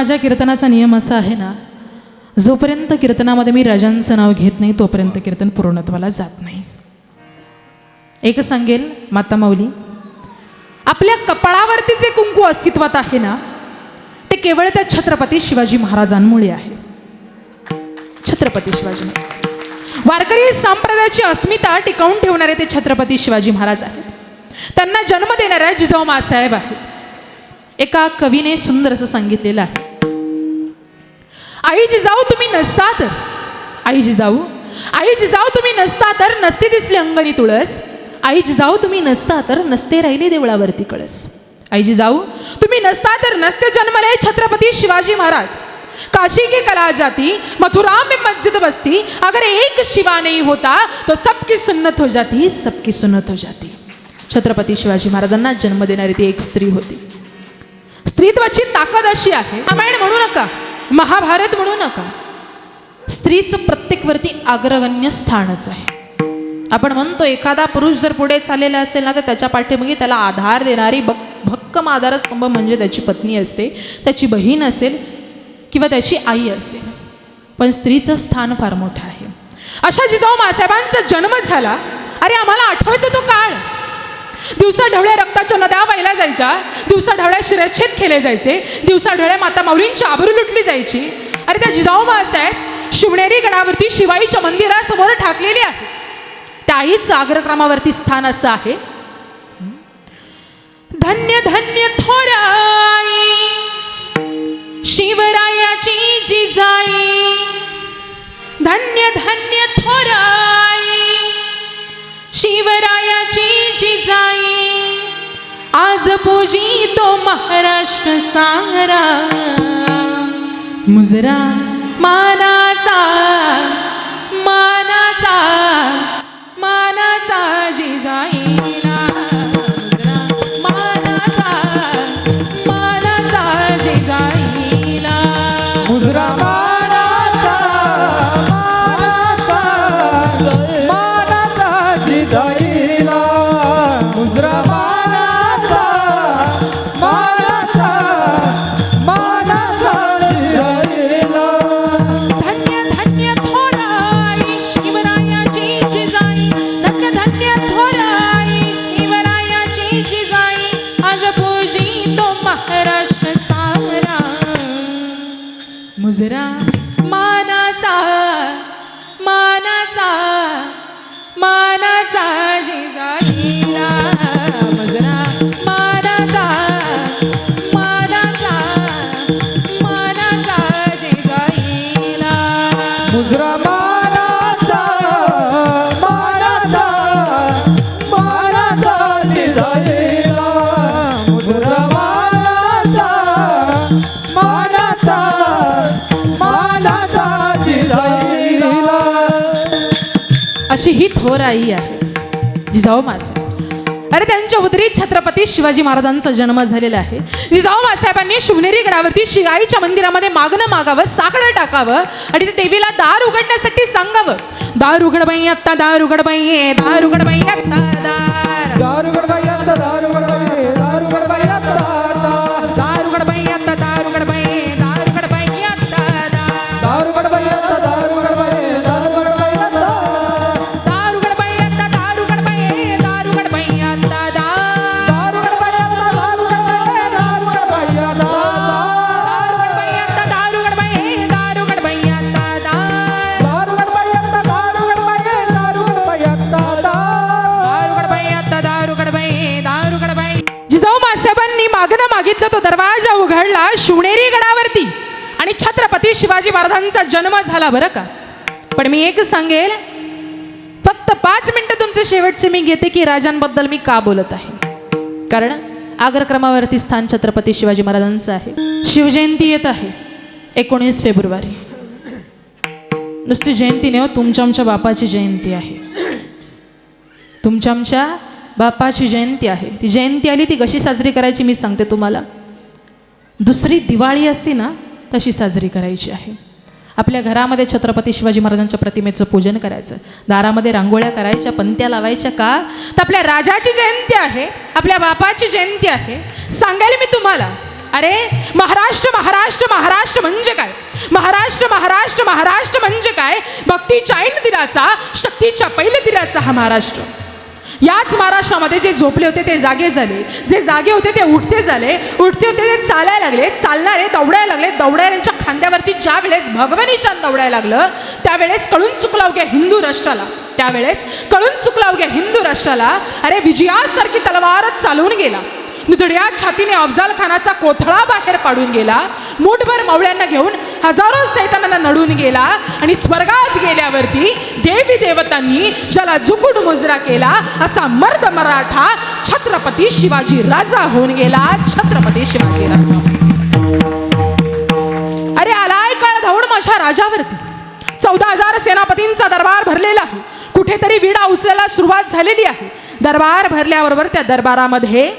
माझ्या कीर्तनाचा नियम असा आहे ना जोपर्यंत कीर्तनामध्ये मी राजांचं नाव घेत नाही तोपर्यंत कीर्तन पूर्णत्वाला जात नाही. एक सांगेल माता माऊली आपल्या कपाळावरती जे कुंकू अस्तित्वात आहे ना ते केवळ त्या छत्रपती शिवाजी महाराजांमुळे आहे. छत्रपती शिवाजी वारकरी संप्रदायाची अस्मिता टिकवून ठेवणारे ते छत्रपती शिवाजी महाराज आहेत. त्यांना जन्म देणाऱ्या जिजाऊ मासाहेब आहेत. एका कवीने सुंदर असं सांगितलेलं आहे आई जिजाऊ तुम्ही नसता तर. आई जिजाऊ आई जिजाऊ तुम्ही नसता तर नसते दिसले अंगणी तुळस. आई जिजाऊ तुम्ही नसता तर नसते राहिले देवळावरती कळस. आई जिजाऊ तुम्ही नसता तर नसते जन्मले छत्रपती शिवाजी महाराज. काशी की कला जाती मथुरा में मस्जिद बसती अगर एक शिवा नहीं होता तो सबकी सुन्नत हो जाती सबकी सुन्नत हो जाती. छत्रपती शिवाजी महाराजांना जन्म देणारी ती एक स्त्री होती. स्त्रीत्वाची ताकद अशी आहे. रामायण म्हणू नका. महाभारत म्हणू नका. स्त्रीचं प्रत्येकवरती अग्रगण्य स्थानच आहे. आपण म्हणतो एखादा पुरुष जर पुढे चाललेला असेल ना तर त्याच्या पाठीमागे त्याला आधार देणारी बक भक्कम आधारस्तंभ म्हणजे त्याची पत्नी असते त्याची बहीण असेल किंवा त्याची आई असेल. पण स्त्रीचं स्थान फार मोठं आहे. अशा जिजाऊ मासाहेबांचा जन्म झाला. अरे आम्हाला आठवतो तो काळ. दिवसा ढवळ्या रक्ताच्या नद्या वाहिल्या जायच्या. दिवसा ढवळ्या शिरच्छेद केले जायचे. दिवसा ढवळ्या माता माऊलींची आबरू लुटली जायची. अरे त्या जिजाऊ मासाहेब शिवनेरी गडावरती शिवाईच्या मंदिरासमोर ठाकलेली आहे त्याहीच अग्रक्रमावरती स्थान असं आहे. धन्य धन्य थोराई शिवरायाची जिजाई. धन्य धन्य थोराई. आज पूजी तो महाराष्ट्र सारा. मुजरा मानाचा मानाचा मानाचा जिजा मुजरा मानाचा मानाचा मानाचा जिजाईला मुजरा मानाचा मानाचा मानाचा जिजाईला मुजरा मानाचा मानाचा मानाचा जिजाईला मुजरा मानाचा मा अशी ही थोर आई आहे जिजाऊ मासाहेब अरे त्यांच्या उदरीत छत्रपती शिवाजी महाराजांचा जन्म झालेला आहे. जिजाऊ मासाहेबांनी शिवनेरी गडावरती शिगाईच्या मंदिरामध्ये मागणं मागावं साकडं टाकावं आणि त्या देवीला दार उघडण्यासाठी सांगावं. दार उघड बाई आत्ता दार उघड बाई दार उघड बाई आत्ता दार. दार मागणं मागितलं तो दरवाजा उघडला शिवनेरी गडावरती. आणि छत्रपती शिवाजी महाराजांचा जन्म झाला बरं का? पण मी एक सांगेल फक्त पाच मिनिटं तुमचे शेवटचे मी घेते की राजांबद्दल मी का बोलत आहे. कारण आग्रक्रमावरती स्थान छत्रपती शिवाजी महाराजांचं आहे. शिवजयंती येत आहे एकोणीस फेब्रुवारी. नुसती जयंती नाही हो तुमच्या आमच्या बापाची जयंती आहे. तुमच्या आमच्या बापाची जयंती आहे. ती जयंती आली ती कशी साजरी करायची मी सांगते तुम्हाला. दुसरी दिवाळी असती ना तशी साजरी करायची आहे. आपल्या घरामध्ये छत्रपती शिवाजी महाराजांच्या प्रतिमेचं पूजन करायचं. दारामध्ये रांगोळ्या करायच्या पंत्या लावायच्या का? तर आपल्या राजाची जयंती आहे आपल्या बापाची जयंती आहे. सांगायला मी तुम्हाला अरे महाराष्ट्र महाराष्ट्र महाराष्ट्र म्हणजे काय? महाराष्ट्र महाराष्ट्र महाराष्ट्र म्हणजे काय? भक्तीच्या ऐन दिराचा शक्तीच्या पहिले दिराचा हा महाराष्ट्र. याच महाराष्ट्रामध्ये जे झोपले होते ते जागे झाले. जे जागे होते ते उठते झाले. उठते होते ते चालायला लागले. चालणारे दौडायला लागले. दौडायऱ्यांच्या खांद्यावरती ज्या वेळेस भगवनीशान दौडायला लागलं त्यावेळेस कळून चुकला अवघ्या हिंदू राष्ट्राला. त्यावेळेस कळून चुकला अवघ्या हिंदू राष्ट्राला. अरे विजयासारखी तलवारच चालवून गेला. निधड्या छातीने अफजाल खानाचा कोथळा बाहेर पाडून गेला. मूठभर मावळ्यांना घेऊन हजारो सैतानांना नडून गेला आणि स्वर्गात गेल्यावरती देवी देवतांनी ज्याला जुकुड मुजरा केला असा मर्द मराठा छत्रपती शिवाजी राजा होऊन गेला. छत्रपती शिवाजी राजा. अरे आलाय काळ धावून माझ्या राजावरती. चौदा हजार सेनापतींचा दरबार भरलेला आहे. कुठेतरी विडा उचलायला सुरुवात झालेली आहे. दरबार भरल्याबरोबर त्या दरबारामध्ये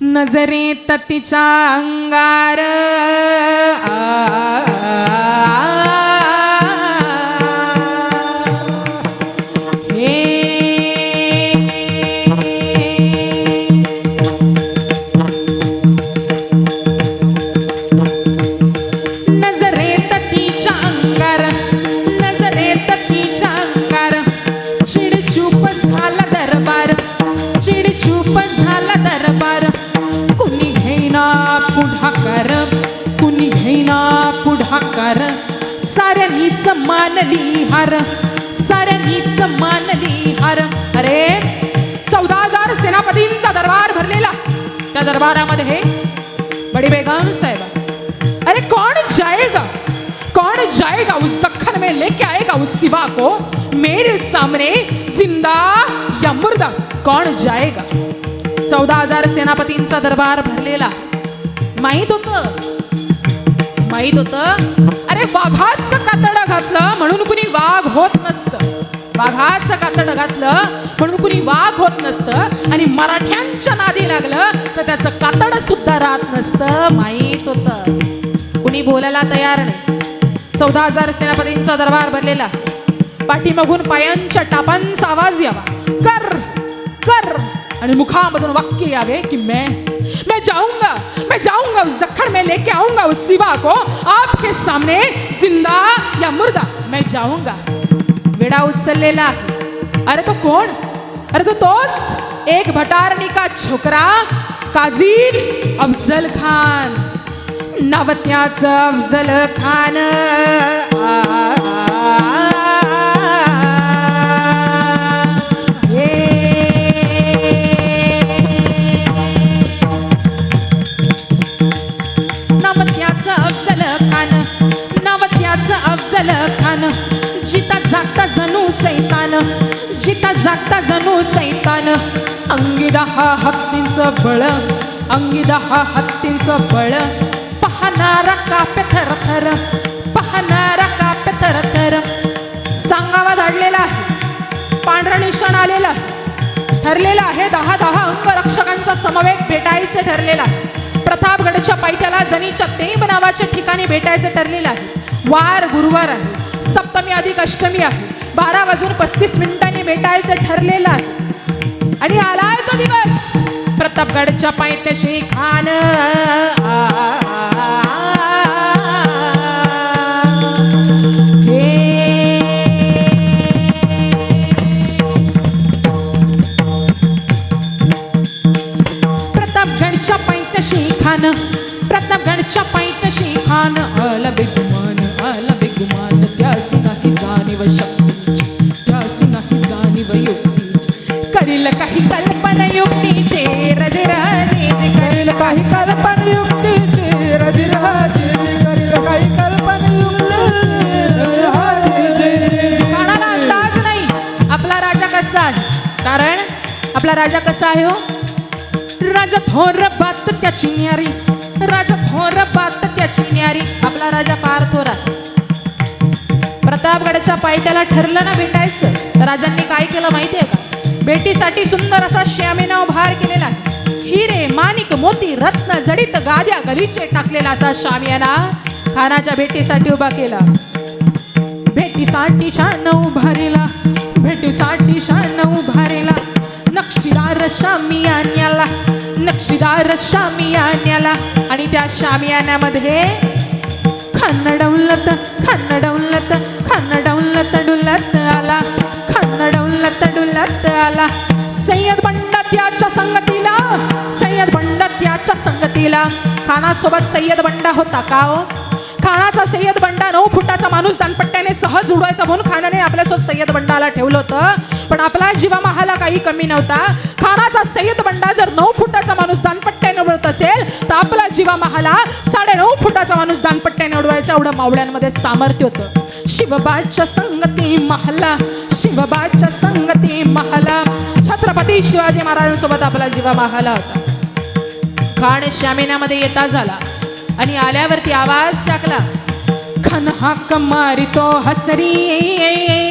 नजरेत तिच्या अंगार पुढाकार. कुणी घेईना पुढाकार. साऱ्यांनीच मानली हार. साऱ्यांनीच मानली हार. अरे चौदा हजार सेनापतींचा दरबार भरलेला. त्या दरबारामध्ये बड़ी बेगम साहेब. अरे कौन जाएगा कौन जाएगा उस दखन में लेके आएगा उस सिवा को. मेरे सामने जिंदा या मुर्दा. कौन जाएगा चौदा हजार सेनापतींचा दरबार भरलेला. माहीत होत. माहीत होत. अरे वाघाचं कातडं घातलं म्हणून कुणी वाघ होत नसतं. वाघाचं कातडं घातलं म्हणून कुणी वाघ होत नसतं. आणि मराठ्यांच्या नादी लागलं तर त्याचं कातड सुद्धा राहत नसतं. माहीत होतं. कुणी बोलायला तयार नाही. चौदा हजार सेनापतींचा दरबार भरलेला. पाठीमागून पायांच्या टापांचा आवाज यावा. कर कर. आणि मुखामधून वाक्य यावे की मैं मैं जाऊंगा मैं जाऊंगा उस जखड़ में लेके आऊंगा उस सिवा को। आपके सामने जिंदा या मुर्दा मैं जाऊंगा। वेडा उचललेला आहे अरे तो कोण अरे तो तोच। एक भटारणी का छोकरा काज़ील अफजल खान। नवत्याचं अफजल खान। नवत्याचं जागता जणू सैतान. अंगी दहा हत्तींचं बळ अंगी दहा हत्तींचं बळ पाहणारा काप्य थर थर पाहणारा काप्य थर थर सांगावा धाडलेला आहे. पांढरा निशाण आलेला ठरलेला ठरलेलं आहे दहा दहा अंगरक्षकांच्या समवेत भेटायचे ठरलेलं आहे. प्रतापगडच्या पायथ्याला जनीच्या देव नावाच्या ठिकाणी भेटायचं ठरलेलं आहे. वार गुरुवार आहे. सप्तमी अधिक अष्टमी आहे. बारा वाजून पस्तीस मिनिटांनी भेटायचं ठरलेलं आहे. आणि आलाय तो दिवस. प्रतापगडच्या पायथ्याशी खान. प्रतापगडच्या पायथ्याशी खान. प्रतापगडच्या पायथ्याशी खान. राजा कसा आहे हो? राजा थोर बात त्याची न्यारी. राजा थोर बात त्याची न्यारी. आपला राजा पार थोरा प्रतापगडच्या पायथ्याला ठरलं ना भेटायचं? तर राजांनी काय केलं माहितीये का? भेटीसाठी सुंदर असा श्यामेनाव भार केलेला हिरे माणिक मोती रत्न जडित गाद्या गलीचे टाकलेला असा शामियाना खानाच्या भेटीसाठी उभा केला. भेटीसाठी शान उभारेला. भेटीसाठी शान उभारेला. नक्षीदार शामियान्याला नक्षीदार शामियान्याला आणि त्या शामियान्यामध्ये खन्न डौलत खन्न डौलत खन्न डौलत डुलत आला खन्न डौलत डुलत आला. सय्यद बंड त्याच्या संगतीला सय्यद बंड त्याच्या संगतीला. खानासोबत सय्यद बंडा होता का हो? खानाचा सय्यद बंडा नऊ फुटाचा माणूस दानपट्ट्याने सहज उडवायचा म्हणून खानाने आपल्यासोबत सय्यद बंडाला ठेवलं होतं. पण आपला जीवा महाला काही कमी नव्हता. खानाचा सय्यद बंडा जर नऊ फुटाचा माणूस दानपट्ट्याने उडवत असेल तर आपला जीवा महाला साडे नऊ फुटाचा माणूस दानपट्ट्याने उडवायचा एवढं मावळ्यांमध्ये सामर्थ्य होतं. शिवबाच्या संगती महाला शिवबाच्या संगती महाला. छत्रपती शिवाजी महाराजांसोबत आपला जीवा महाला होता. खाण श्यामिनामध्ये येता झाला आणि आल्यावरती आवाज टाकला. खन हाक मारितो हसरी.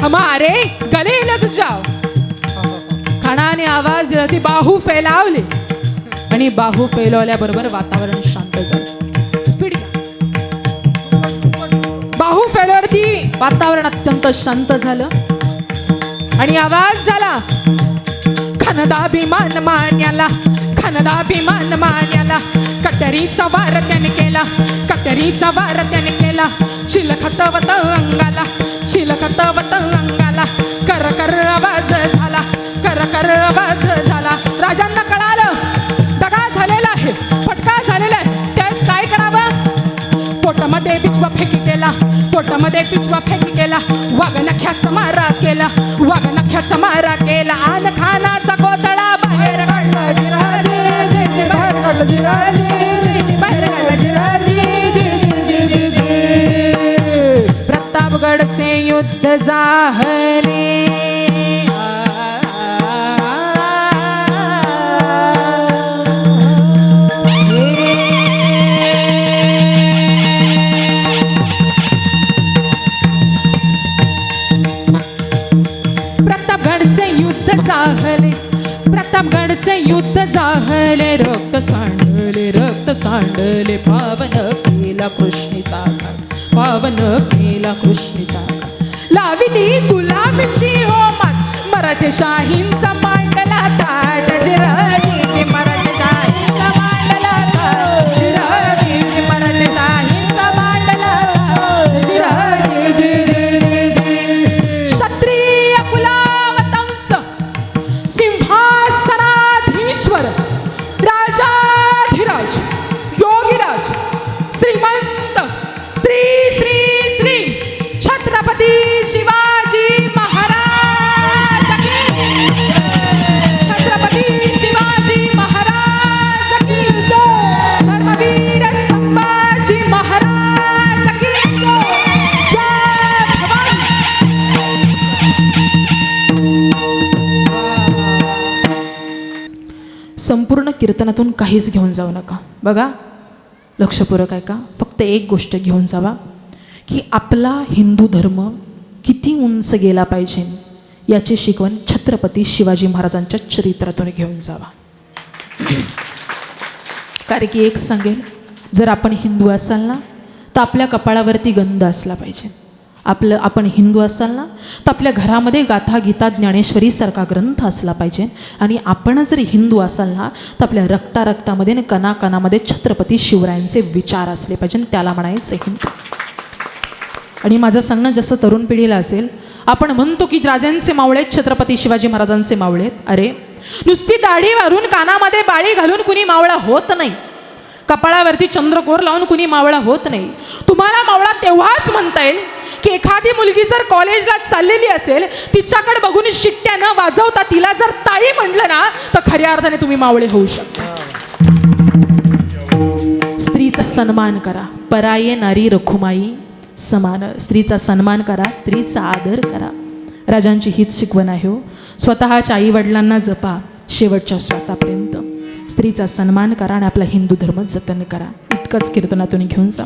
हमारे गले लग जाओ। खानाने आवाज दिला ती बाहू फैलावले आणि बाहू फैलवल्याबरोबर वातावरण शांत झालं. स्पीड बाहू फैलावरती वातावरण अत्यंत शांत झालं. आणि आवाज झाला. खनदाभिमान मान्याला खनदाभिमान मान्याला. कटरीचा वार त्याने केला कटरीचा वार त्याने केला. चिलखतवत अंगाला चिलखतवत अंगाला कर कर आवाज झाला कर कर आवाज झाला. राजांना पिचवा फेकी केला पोटामध्ये पिचवा फेकी केला वाघ नख्याचा मारा केला. वाघ नख्याचा मारा केला. आन खानाचा कोतळा बाहेर काढला. जिरह जे जे जे बाहेर काढलं. जिरह बाहेर काढला. जिराजी प्रतापगडचे युद्ध जाहले प्रतापगडचे युद्ध जाहले रक्त सांडले रक्त सांडले. पावन केला कृष्णीचा पावन केला कृष्णीचा लाविली गुलामची हो मात मराठी शाहींचा मांडला ताट जिरा संपूर्ण कीर्तनातून काहीच घेऊन जाऊ नका. बघा लक्षपूरक आहे का फक्त एक गोष्ट घेऊन जावा की आपला हिंदू धर्म किती उंच गेला पाहिजे याची शिकवण छत्रपती शिवाजी महाराजांच्या चरित्रातून घेऊन जावा. कारण की एक सांगेल जर आपण हिंदू असाल ना तर आपल्या कपाळावरती गंध असला पाहिजे. आपलं आपण हिंदू असाल ना तर आपल्या घरामध्ये गाथा गीता ज्ञानेश्वरी सारखा ग्रंथ असला पाहिजे. आणि आपण जर हिंदू असाल ना तर आपल्या रक्ता रक्तामध्ये आणि कणाकणामध्ये छत्रपती शिवरायांचे विचार असले पाहिजे त्याला म्हणायचं हिंदू. आणि माझं सांगणं जसं तरुण पिढीला असेल आपण म्हणतो की राजांचे मावळे छत्रपती शिवाजी महाराजांचे मावळे आहेत. अरे नुसती दाढी वारून कानामध्ये बाळी घालून कुणी मावळा होत नाही. कपाळावरती चंद्रकोर लावून कुणी मावळा होत नाही. तुम्हाला मावळा तेव्हाच म्हणता येईल की एखादी मुलगी जर कॉलेजला चाललेली असेल तिच्याकडे बघून शिट्ट्या न वाजवता तिला जर ताई म्हटलं ना तर खऱ्या अर्थाने तुम्ही मावळे होऊ शकता. स्त्रीचा सन्मान करा. पराये नारी रखुमाई समान स्त्रीचा सन्मान करा स्त्रीचा आदर करा. राजांची हीच शिकवण आहे हो. स्वतःच्या आई वडिलांना जपा शेवटच्या श्वासापर्यंत. स्त्रीचा सन्मान करा आणि आपला हिंदू धर्म जतन करा. इतकंच कीर्तनातून घेऊन जा.